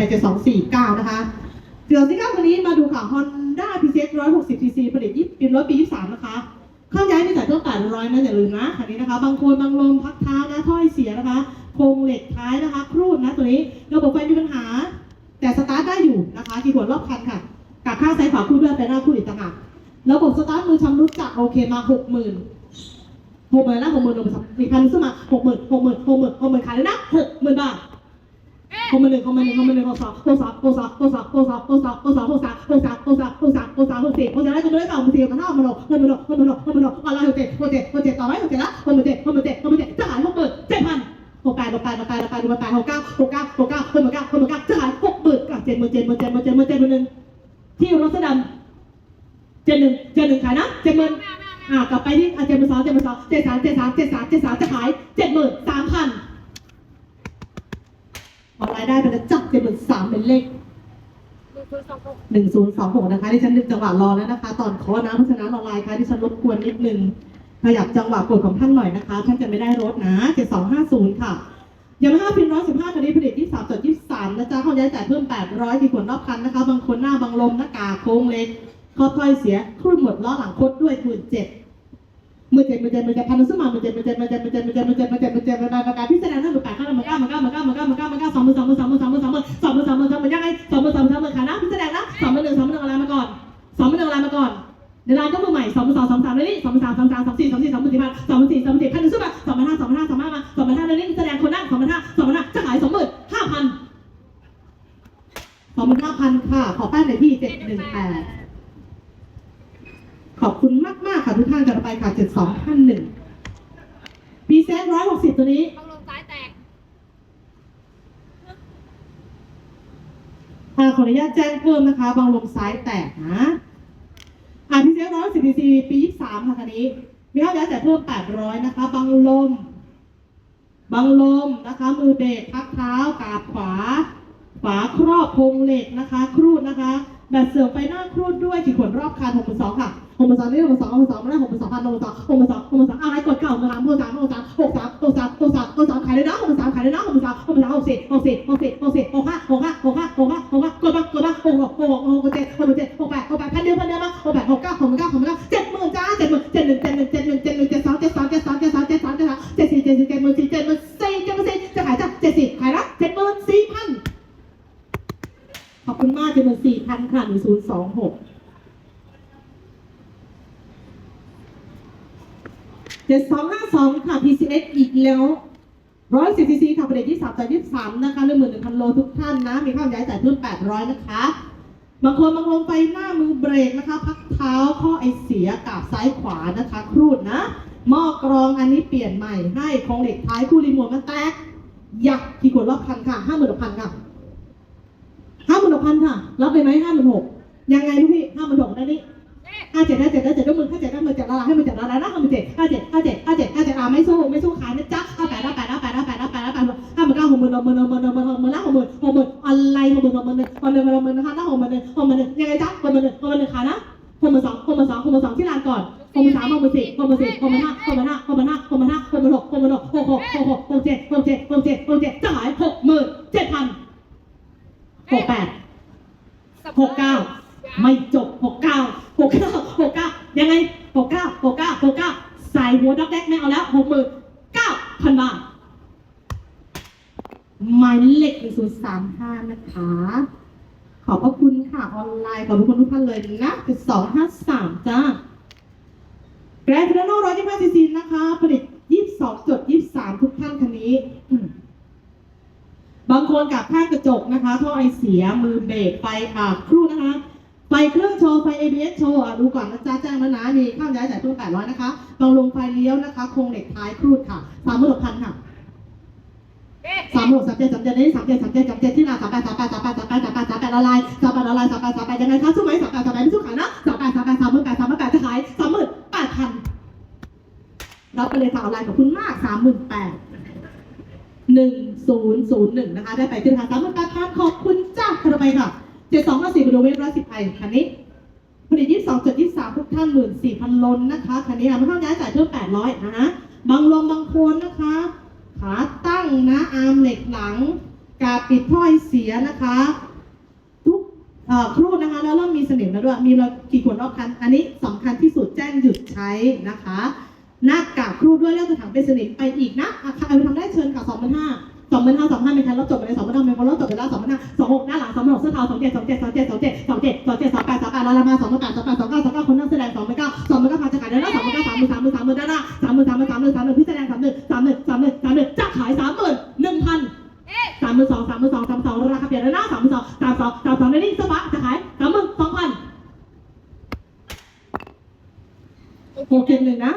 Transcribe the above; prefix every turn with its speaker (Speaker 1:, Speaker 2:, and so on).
Speaker 1: ไปเจ็ดสองสี่เก้านะคะ เดี๋ยวที่เก้าวันนี้มาดูค่ะ Honda p c x 160 cc ผลิตยี่ปีรถปี23นะคะเข้าย้ายในจ่ายเพิ่ม800นะอย่าลืมนะคันนี้นะคะ บางคนบางลมพักเท้านะถ้อยเสียนะคะโครงเหล็กท้ายนะคะ ครูดนะตัวนี้ระบบไฟมีปัญหา แต่สตาร์ทได้อยู่นะคะกี่หัวรอบคันค่ะกับข้างซ้ายขวาคู่ด้วยไปหน้าคู่อีกต่างหากระบบสตาร์ทมือชำรุดจากโอเคมาหกหมื่นหกหมื่นแล้วหกหมื่นลงไปสักสี่พันซื้อมาหกหมื่นหกหมื่นหกหมื่นหกหมื่นขายเลยนะหกหมื่นบาท หกหมื่นหนึ่งหกหมื่นหนึ่งหกหมื่นหนึ่งหกสองหกสามหกสามหกสามหกสามหกสามหกสามหกสามหกสามหกสามหกสามหกสามหกสี่หกสามได้ก็ไม่ได้สองหกสี่หกห้าหกหกหกหกหกหกหกหกหกอะไรหกเจ็ดหกเจ็ดหกเจ็ดต่อไว้หกเจ็ดละหกเจ็ดหกเจ็ดหกเจ็ดจะขายหกหมื่นเจ็ดพันหกแปดหกแปดหกแปดหกแปดหกแปดหกเก้าหกเก้าหกเก้าหกเก้าหกเก้าจะขายหกหมื่นกับเจ็ดหมื่นเจ็ดหมื่นเจ็ดหมื่นเจ็ดหมื่นเจ็ดหมื่นหนึ่งที่รถสดัมเจ็ดหนึ่งเจ็ดหนึ่งขายนะเจ็ดหมื่นอ่ากลับไปที่อะเจ็ดหมื่นสองเจ็ดหมื่นสองเจ็ดสามเจ็ดสามเจ็ดสามเจ็ดสามจะขายเจ็ดหมื่นสามพันออนไลน์ได้ไปแล้วจับเจ็ดหมื่นสามเป็นเลขหนึ่งศูนย์สองหกนะคะที่ฉันดึงจังหวะรอแล้วนะคะ ตอนเคอนะเพราะฉะนั้นออนไลน์ค่ะที่ฉันรบกวนนิดนึงขยับจังหวะกดของท่านหน่อยนะคะ ท่านจะไม่ได้รถนะเจ็ดสองห้าศูนย์ค่ะยามาฮ่าพินร้อยสิบห้าคันนี้ผลิตที่สามจุดยี่สามนะจ๊ะเขาย้ายจ่ายเพิ่มแปดร้อยที่ขนรอบคันนะคะ บางคนหน้าบางลมหน้ากากโค้งเล็กข้อถ้อยเสียครุ่นหมดล้อหลังคดด้วยหมื่นเจ็ดหมื่นเจ็ดหมื่นเจ็ดหมื่นเจ็ดพันนึงสมาหมื่นเจ็ดหมื่นเจ็ดหมื่นเจ็ดหมื่นเจ็ดหมื่นเจ็ดหมื่นเจ็ดหมื่นเจ็ดหมื่นเจ็ดหมื่นเจ็ดประกาศพิจาร เดี๋ยวเราก็มือใหม่สองหมื่นสองสองสามเลยนี่สองหมื่นสามสองสามสองสี่สองสี่สองหมื่นสี่พันสองหมื่นสี่สองหมื่นสี่พันหนึ่งสู้มาสองหมื่นห้าสองหมื่นห้าสองหมื่นห้ามาสองหมื่นห้าเลยนี่แสดงคนนั่งสองหมื่นห้าสองหมื่นห้าจะขายสองหมื่นห้าพันสองหมื่นห้าพันค่ะ ขอแป้งหน่อยที่เจ็ดหนึ่งแปดขอบคุณมากมากๆค่ะทุกท่านจะไปค่ะเจ็ดสองห้าหนึ่งปีเซนร้อยหกสิบตัวนี้
Speaker 2: ต้องลงซ้ายแตก
Speaker 1: อ่าขออนุญาตแจ้งเพิ่มนะคะบางลมซ้ายแตกนะ อ่าพิเศษร้อยสิบซีปียี่สามค่ะคันนี้ มีค่าย้ายแต่เพิ่มแปดร้อยนะคะบางลมบางลมนะคะ มือเบรกพักเท้ากาบขวา ฝาครอบโครงเหล็กนะคะ ครูดนะคะ แบบเสื่อมไปหน้าครูดด้วยขีดขนรอบคานหกพันสองค่ะ หกพันสองนี่หกพันสองหกพันสองไม่ได้หกพันสองพันหกพันสองหกพันสองหกพันสองอะไรกดเก่าหกสามหกสามหกสามหกสามหกสามหกสามหกสามขายเลยนะหกสามขายเลยนะหกสามหกสามหกสี่หกสี่หกสี่หกสี่หกห้าหกห้าหกห้าหกห้าหกห้ากดมากดมาหกหกหกหกหกเจ็ดหกเจ็ดหกแปดหกแปดพันเดียวพันเดียวมาหกแปดหกเก้าหกเก้าหกเก้าเจ็ดหมื่นจ้าเจ็ดหมื่นเจ็ดหนึ่งเจ็ดหนึ่งเจ็ดหนึ่งเจ็ดหนึ่งเจ็ดสองเจ็ดสองเจ็ดสองเจ็ดสามเจ็ดสามเจ็ดสามเจ็ดสี่เจ็ดสี่เจ็ดหมื่นสี่เจ็ดหมื่นสี่เจ็ดหมื่นสี่จะขายจ้าเจ็ดสี่ขายละเจ็ดหมื่นสี่พันขอบคุณมากเจำนวนสี่พันค่ะหนึ่งศูนย์สองหก เจ็ดสองห้าสองค่ะ PCX อีกแล้วร้อยสิบซีซีค่ะประเด็นที่สามต่อยี่สามนะคะหนึ่งหมื่นหนึ่งพันโลทุกท่านนะ มีค่าย้ายจ่ายเพิ่มแปดร้อยนะคะ บางคนบางลงไปหน้ามือเบรกนะคะ พักเท้าข้อไอเสียกาบซ้ายขวานะคะ ครูดนะหม้อกรองอันนี้เปลี่ยนใหม่ให้โครงเหล็กท้ายคู่รีโมทมันแตกหยักกี่ขวดรอบคันค่ะห้าหมื่นหกพันค่ะห้าหมื่นหกพันค่ะ รับไปไหมห้าหมื่นหกยังไงลูกพี่ห้าหมื่นหกได้นี่ ห้าเจ็ดห้าเจ็ดห้าเจ็ดก็มือห้าเจ็ดห้าหมื่นเจ็ดละลายให้มันเจ็ดละลายนะห้ามื่นเจ็ดห้าเจ็ดห้าเจ็ดห้าเจ็ดห้าเจ็ดอ่าไม่สู้ไม่สู้ขายนะจ๊ะห้าแปดห้าแปดห้าแปดห้าแปดห้าแปดห้าแปดห้าหมื่นเก้าหกหมื่นหกหมื่นหกหมื่นหกหมื่นหกหมื่นละหกหมื่นหกหมื่นอะไรหกหมื่นหกหมื่นหนึ่งหกหมื่นหกหมื่นนะคะละหกหมื่นหนึ่งหกหมื่นหนึ่งยังไงจ๊ะหกหมื่นหนึ่งหกหมื่นหนึ่งขายนะหกหมื่นสองหกหมื่นสองหกหมื่นสองที่ลานก่อนหกหมื่นสามหกหมื่นสี่หกหมื่นสี่หกหมื่นห้าหกหมื่นห้าหกหมื่นห้าหกหมื่นห้าหกหมื่นหกหกหมื่นหกหกหกหกหกหกเจ็ดหกเจ็ดหกเจ็ดหกเจ็ดจะขายหกหมื่นเจ็ดพันหกแปด หกเก้าไม่จบหกเก้าหกเก้าหกเก้ายังไงหกเก้าหกเก้าหกเก้า ใส่หัวด็อกแดกไม่เอาแล้วหกหมื่นเก้าพันบาทหมายเลขหนึ่งศูนย์สามห้านะคะ ขอบพระคุณค่ะ ออนไลน์ ขอบพระคุณทุกท่านเลยนะจุดสองห้าสามจ้าแกรนด์ฟิโนร้อยยี่ห้าซีซีนะคะ ผลิตยี่สิบสองจุดยี่สิบสามทุกท่านคันนี้บางคนกับข้างกระจกนะคะ ท่อไอเสียมือเบรกไฟอ่าครู่นะคะ ไฟเครื่องโชว์ไฟ ABS โชว์อะดูก่อนนะจ๊ะแจ้งแล้วนะมีข้ามย้ายจ่ายตัวแปดร้อยนะคะบางลงไฟเลี้ยวนะคะโครงเหล็กท้ายครูดค่ะสามหมื่นหกพันค่ะสามหมื่นหกสามเจ็ดสามเจ็ดนี่สามเจ็ดสามเจ็ดสามเจ็ดที่นาสามแปดสามแปดสามแปดสามแปดสามแปดสามแปดละลายสามแปดละลายสามแปดสามแปดยังไงคะสู้ไหมสามแปดสามแปดไม่สู้ขายนะสามแปดสามแปดสามหมื่นแปดสามหมื่นแปดจะขายสามหมื่นแปดพันรับไปเลยค่ะออนไลน์ขอบคุณมากสามหมื่นแปดหนึ่งศูนย์ศูนย์หนึ่งนะคะได้ไปที่ราคาสามหมื่นแปดพันขอบคุณจ้าคาราไปค่ะ เจ็ดสองห้าสี่กิโลเมตรร้อยสิบไอคันนี้ผลิตยี่สิบสองจุดยี่สิบสามทุกท่านหมื่นสี่พันลนนะคะคันนี้ไม่ต้องย้ายจ่ายเพิ่มแปดร้อยนะคะบางลมบางโคนนะคะ ขาตั้งนะอาร์มเหล็กหลัง กาปิดถ้อยเสียนะคะ ทุกครูดนะคะ แล้วเริ่มมีเสนิมแล้วด้วย มีรอยกี่ขวดรอบคัน อันนี้สำคัญที่สุดแจ้งหยุดใช้นะคะหน้ากากครูดด้วยเรื่องกระถางเป็นสนิมไปอีกนะอาครทำได้เชิญค่ะสองพันห้า สองพันห้าสองพันเป็นคันรถจบไปเลยสองพันห้าเป็นคนรถจบไปแล้วสองพันห้าสองหกหน้าหลังสองพันหกเสื้อเทาสองเจ็ดสองเจ็ดสองเจ็ดสองเจ็ดสองเจ็ดสองเจ็ดสองแปดสองแปดร้อยละมาสองพันแปดสองแปดสองเก้าสองเก้าคนนั่งแสดงสองพันเก้าสองพันเก้าพันจะขายได้แล้วสองพันเก้าสามหมื่นสามหมื่นสามหมื่นด้านหน้าสามหมื่นสามหมื่นสามหมื่นสามหมื่นพี่แสดงสามหมื่นสามหมื่นสามหมื่นสามหมื่นจะขายสามหมื่นหนึ่งพันสามหมื่นสองสามหมื่นสองสามสองราคาเปลี่ยนแล้วนะสามหมื่นสองสามสองสามสองในนี้สปะจะขายสามหมื่นสองพันหกเจ็ดหนึ่งนะ